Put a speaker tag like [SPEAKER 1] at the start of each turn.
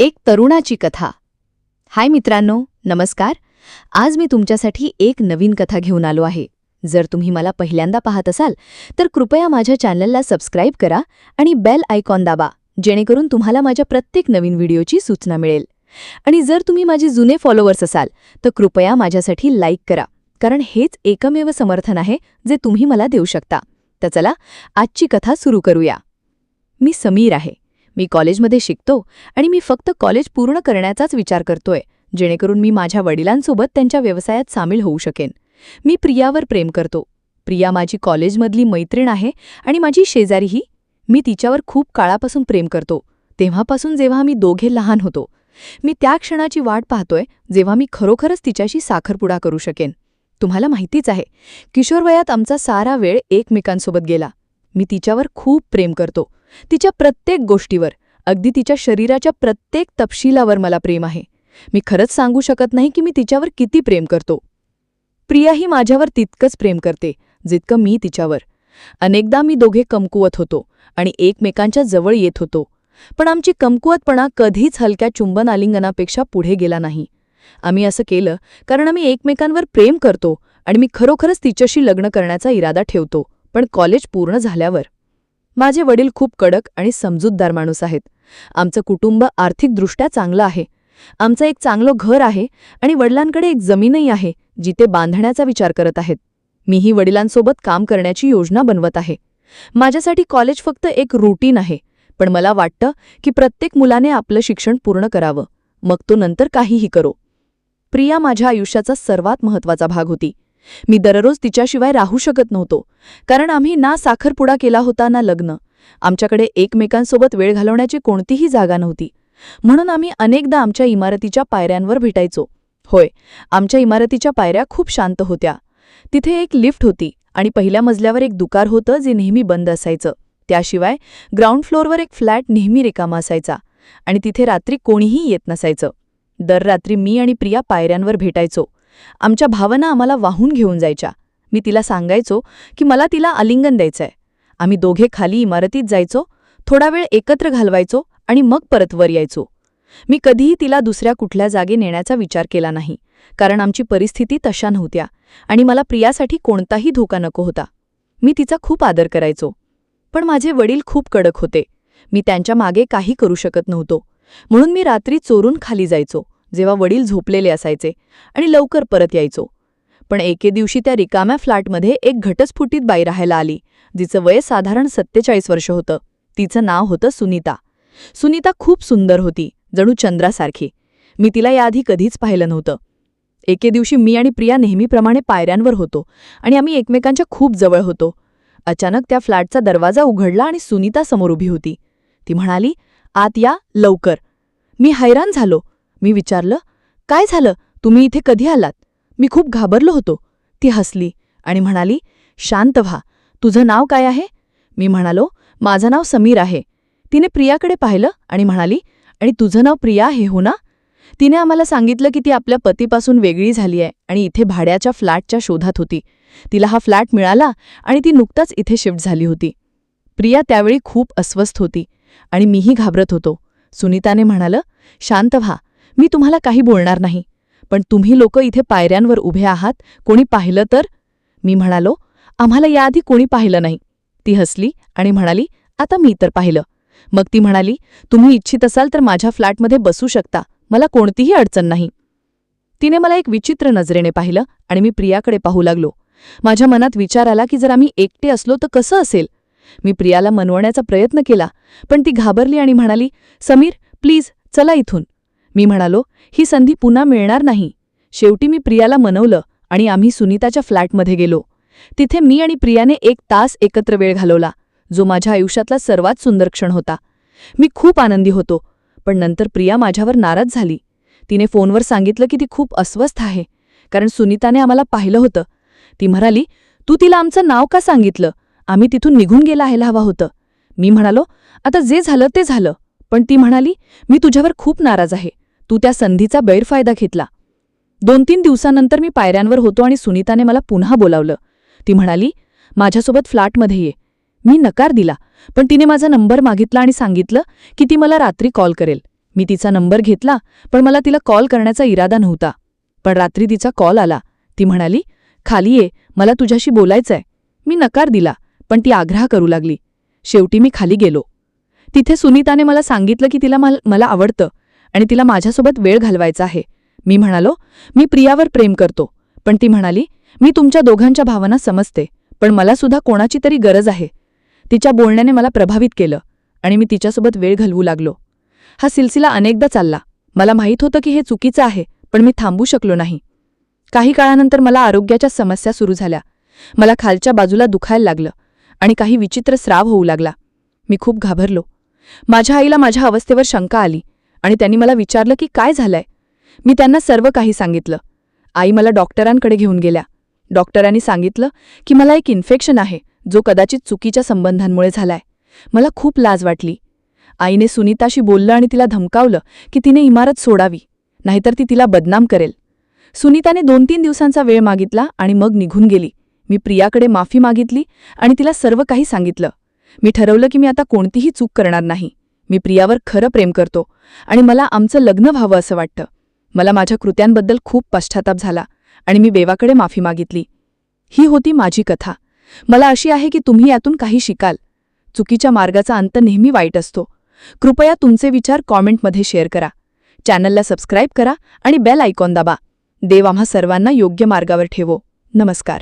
[SPEAKER 1] एक तरुणाची कथा. हाय मित्रांनो नमस्कार. आज मी तुमच्यासाठी एक नवीन कथा घेऊन आलो आहे. जर तुम्ही मला पहिल्यांदा पाहत असाल तर कृपया माझ्या चॅनलला सबस्क्राईब करा आणि बेल आयकॉन दाबा जेणेकरून तुम्हाला माझ्या प्रत्येक नवीन व्हिडिओची सूचना मिळेल. आणि जर तुम्ही माझे जुने फॉलोअर्स असाल तर कृपया माझ्यासाठी लाईक करा कारण हेच एकमेव समर्थन आहे जे तुम्ही मला देऊ शकता. तर चला आजची कथा सुरू करूया. मी समीर आहे. मी कॉलेजमध्ये शिकतो आणि मी फक्त कॉलेज पूर्ण करण्याचाच विचार करतोय जेणेकरून मी माझ्या वडिलांसोबत त्यांच्या व्यवसायात सामील होऊ शकेन. मी प्रियावर प्रेम करतो. प्रिया माझी कॉलेजमधली मैत्रीण आहे आणि माझी शेजारीही. मी तिच्यावर खूप काळापासून प्रेम करतो. तेव्हापासून जेव्हा मी दोघे लहान होतो. मी त्या क्षणाची वाट पाहतोय जेव्हा मी खरोखरच तिच्याशी साखरपुडा करू शकेन. तुम्हाला माहितीच आहे किशोरवयात आमचा सारा वेळ एकमेकांसोबत गेला. मी तिच्यावर खूप प्रेम करतो. तिच्या प्रत्येक गोष्टीवर अगदी तिच्या शरीराच्या प्रत्येक तपशिलावर मला प्रेम आहे. मी खरंच सांगू शकत नाही की मी तिच्यावर किती प्रेम करतो. प्रियाही माझ्यावर तितकंच प्रेम करते जितकं मी तिच्यावर. अनेकदा मी दोघे कमकुवत होतो आणि एकमेकांच्या जवळ येत होतो. पण आमची कमकुवतपणा कधीच हलक्या चुंबन आलिंगनापेक्षा पुढे गेला नाही. आम्ही असं केलं कारण आम्ही एकमेकांवर प्रेम करतो आणि मी खरोखरच तिच्याशी लग्न करण्याचा इरादा ठेवतो. पण कॉलेज पूर्ण झाल्यावर माझे वडील खूप कडक आणि समजूतदार माणूस आहेत. आमचं कुटुंब आर्थिकदृष्ट्या चांगलं आहे. आमचं एक चांगलं घर आहे आणि वडिलांकडे एक जमीनही आहे जी ते बांधण्याचा विचार करत आहेत. मीही वडिलांसोबत काम करण्याची योजना बनवत आहे. माझ्यासाठी कॉलेज फक्त एक रुटीन आहे पण मला वाटतं की प्रत्येक मुलाने आपलं शिक्षण पूर्ण करावं. मग तो नंतर काहीही करो. प्रिया माझ्या आयुष्याचा सर्वात महत्त्वाचा भाग होती. मी दररोज तिच्याशिवाय राहू शकत नव्हतो कारण आम्ही ना साखरपुडा केला होता ना लग्न. आमच्याकडे एकमेकांसोबत वेळ घालवण्याची कोणतीही जागा नव्हती. म्हणून आम्ही अनेकदा आमच्या इमारतीच्या पायऱ्यांवर भेटायचो. होय आमच्या इमारतीच्या पायऱ्या खूप शांत होत्या. तिथे एक लिफ्ट होती आणि पहिल्या मजल्यावर एक दुकार होतं जे नेहमी बंद असायचं. त्याशिवाय ग्राउंड फ्लोअरवर एक फ्लॅट नेहमी रिकामा असायचा आणि तिथे रात्री कोणीही येत नसायचं. दर रात्री मी आणि प्रिया पायऱ्यांवर भेटायचो. आमच्या भावना आम्हाला वाहून घेऊन जायच्या. मी तिला सांगायचो की मला तिला आलिंगन द्यायचंय. आम्ही दोघे खाली इमारतीत जायचो थोडा वेळ एकत्र घालवायचो आणि मग परत वर यायचो. मी कधीही तिला दुसऱ्या कुठल्या जागे नेण्याचा विचार केला नाही कारण आमची परिस्थिती तशा नव्हत्या आणि मला प्रियासाठी कोणताही धोका नको होता. मी तिचा खूप आदर करायचो. पण माझे वडील खूप कडक होते. मी त्यांच्या मागे काही करू शकत नव्हतो. म्हणून मी रात्री चोरून खाली जायचो. जेव्हा वडील झोपलेले असायचे आणि लवकर परत यायचो. पण एके दिवशी त्या रिकाम्या फ्लॅटमध्ये एक घटस्फुटीत बाई राहायला आली जिचं वय साधारण सत्तेचाळीस वर्ष होतं. तिचं नाव होतं सुनीता. सुनीता खूप सुंदर होती जणू चंद्रासारखी. मी तिला याआधी कधीच पाहिलं नव्हतं. एके दिवशी मी आणि प्रिया नेहमीप्रमाणे पायऱ्यांवर होतो आणि आम्ही एकमेकांच्या खूप जवळ होतो. अचानक त्या फ्लॅटचा दरवाजा उघडला आणि सुनीता समोर उभी होती. ती म्हणाली आत या लवकर. मी हैराण झालो. मी विचारलं काय झालं? तुम्ही इथे कधी आलात? मी खूप घाबरलो होतो. ती हसली आणि म्हणाली शांत व्हा. तुझं नाव काय आहे? मी म्हणालो माझं नाव समीर आहे. तिने प्रियाकडे पाहिलं आणि म्हणाली आणि तुझं नाव प्रिया आहे हो ना? तिने आम्हाला सांगितलं की ती आपल्या पतीपासून वेगळी झाली आहे आणि इथे भाड्याच्या फ्लॅटच्या शोधात होती. तिला हा फ्लॅट मिळाला आणि ती नुकताच इथे शिफ्ट झाली होती. प्रिया त्यावेळी खूप अस्वस्थ होती आणि मीही घाबरत होतो. सुनीताने म्हणालं शांत व्हा. मी तुम्हाला काही बोलणार नाही. पण तुम्ही लोक इथे पायऱ्यांवर उभे आहात कोणी पाहिलं तर? मी म्हणालो आम्हाला याआधी कोणी पाहिलं नाही. ती हसली आणि म्हणाली आता मी तर पाहिलं. मग ती म्हणाली तुम्ही इच्छित असाल तर माझ्या फ्लॅटमध्ये बसू शकता मला कोणतीही अडचण नाही. तिने मला एक विचित्र नजरेने पाहिलं आणि मी प्रियाकडे पाहू लागलो. माझ्या मनात विचार आला की जर आम्ही एकटे असलो तर कसं असेल? मी प्रियाला मनवण्याचा प्रयत्न केला पण ती घाबरली आणि म्हणाली समीर प्लीज चला इथून. मी म्हणालो ही संधी पुन्हा मिळणार नाही. शेवटी मी प्रियाला मनवलं आणि आम्ही सुनीताच्या फ्लॅटमध्ये गेलो. तिथे मी आणि प्रियाने एक तास एकत्र वेळ घालवला जो माझ्या आयुष्यातला सर्वात सुंदर क्षण होता. मी खूप आनंदी होतो पण नंतर प्रिया माझ्यावर नाराज झाली. तिने फोनवर सांगितलं की ती खूप अस्वस्थ आहे कारण सुनीताने आम्हाला पाहिलं होतं. ती म्हणाली तू तिला आमचं नाव का सांगितलं? आम्ही तिथून निघून गेला यायला हवं होतं. मी म्हणालो आता जे झालं ते झालं. पण ती म्हणाली मी तुझ्यावर खूप नाराज आहे. तू त्या संधीचा गैरफायदा घेतला. दोन तीन दिवसानंतर मी पायऱ्यांवर होतो आणि सुनीताने मला पुन्हा बोलावलं. ती म्हणाली माझ्यासोबत फ्लॅटमध्ये ये. मी नकार दिला पण तिने माझा नंबर मागितला आणि सांगितलं की ती मला रात्री कॉल करेल. मी तिचा नंबर घेतला पण मला तिला कॉल करण्याचा इरादा नव्हता. पण रात्री तिचा कॉल आला. ती म्हणाली खाली ये मला तुझ्याशी बोलायचंय. मी नकार दिला पण ती आग्रह करू लागली. शेवटी मी खाली गेलो. तिथे सुनीताने मला सांगितलं की तिला मला आवडतं. आणि तिला माझ्यासोबत वेळ घालवायचा आहे. मी म्हणालो मी प्रियावर प्रेम करतो. पण ती म्हणाली मी तुमच्या दोघांच्या भावना समजते पण मला सुद्धा कोणाची तरी गरज आहे. तिच्या बोलण्याने मला प्रभावित केलं आणि मी तिच्यासोबत वेळ घालवू लागलो. हा सिलसिला अनेकदा चालला. मला माहीत होतं की हे चुकीचं आहे पण मी थांबू शकलो नाही. काही काळानंतर मला आरोग्याच्या समस्या सुरू झाल्या. मला खालच्या बाजूला दुखायला लागलं आणि काही विचित्र स्राव होऊ लागला. मी खूप घाबरलो. माझ्या आईला माझ्या अवस्थेवर शंका आली. आणि त्यांनी मला विचारलं की काय झालंय? मी त्यांना सर्व काही सांगितलं. आई मला डॉक्टरांकडे घेऊन गेल्या. डॉक्टरांनी सांगितलं की मला एक इन्फेक्शन आहे जो कदाचित चुकीच्या संबंधांमुळे झालाय. मला खूप लाज वाटली. आईने सुनीताशी बोललं आणि तिला धमकावलं की तिने इमारत सोडावी नाहीतर ती तिला बदनाम करेल. सुनीताने दोन तीन दिवसांचा वेळ मागितला आणि मग निघून गेली. मी प्रियाकडे माफी मागितली आणि तिला सर्व काही सांगितलं. मी ठरवलं की मी आता कोणतीही चूक करणार नाही. मी प्रियावर खरं प्रेम करतो आणि मला आमचं लग्न व्हावं असं वाटतं. मला माझ्या कृत्यांबद्दल खूप पश्चाताप झाला आणि मी बेवाकडे माफी मागितली. ही होती माझी कथा. मला अशी आहे की तुम्ही यातून काही शिकाल. चुकीच्या मार्गाचा अंत नेहमी वाईट असतो. कृपया तुमचे विचार कॉमेंटमध्ये शेअर करा. चॅनलला सबस्क्राईब करा आणि बेल आयकॉन दाबा. देव आम्हा सर्वांना योग्य मार्गावर ठेवो. नमस्कार.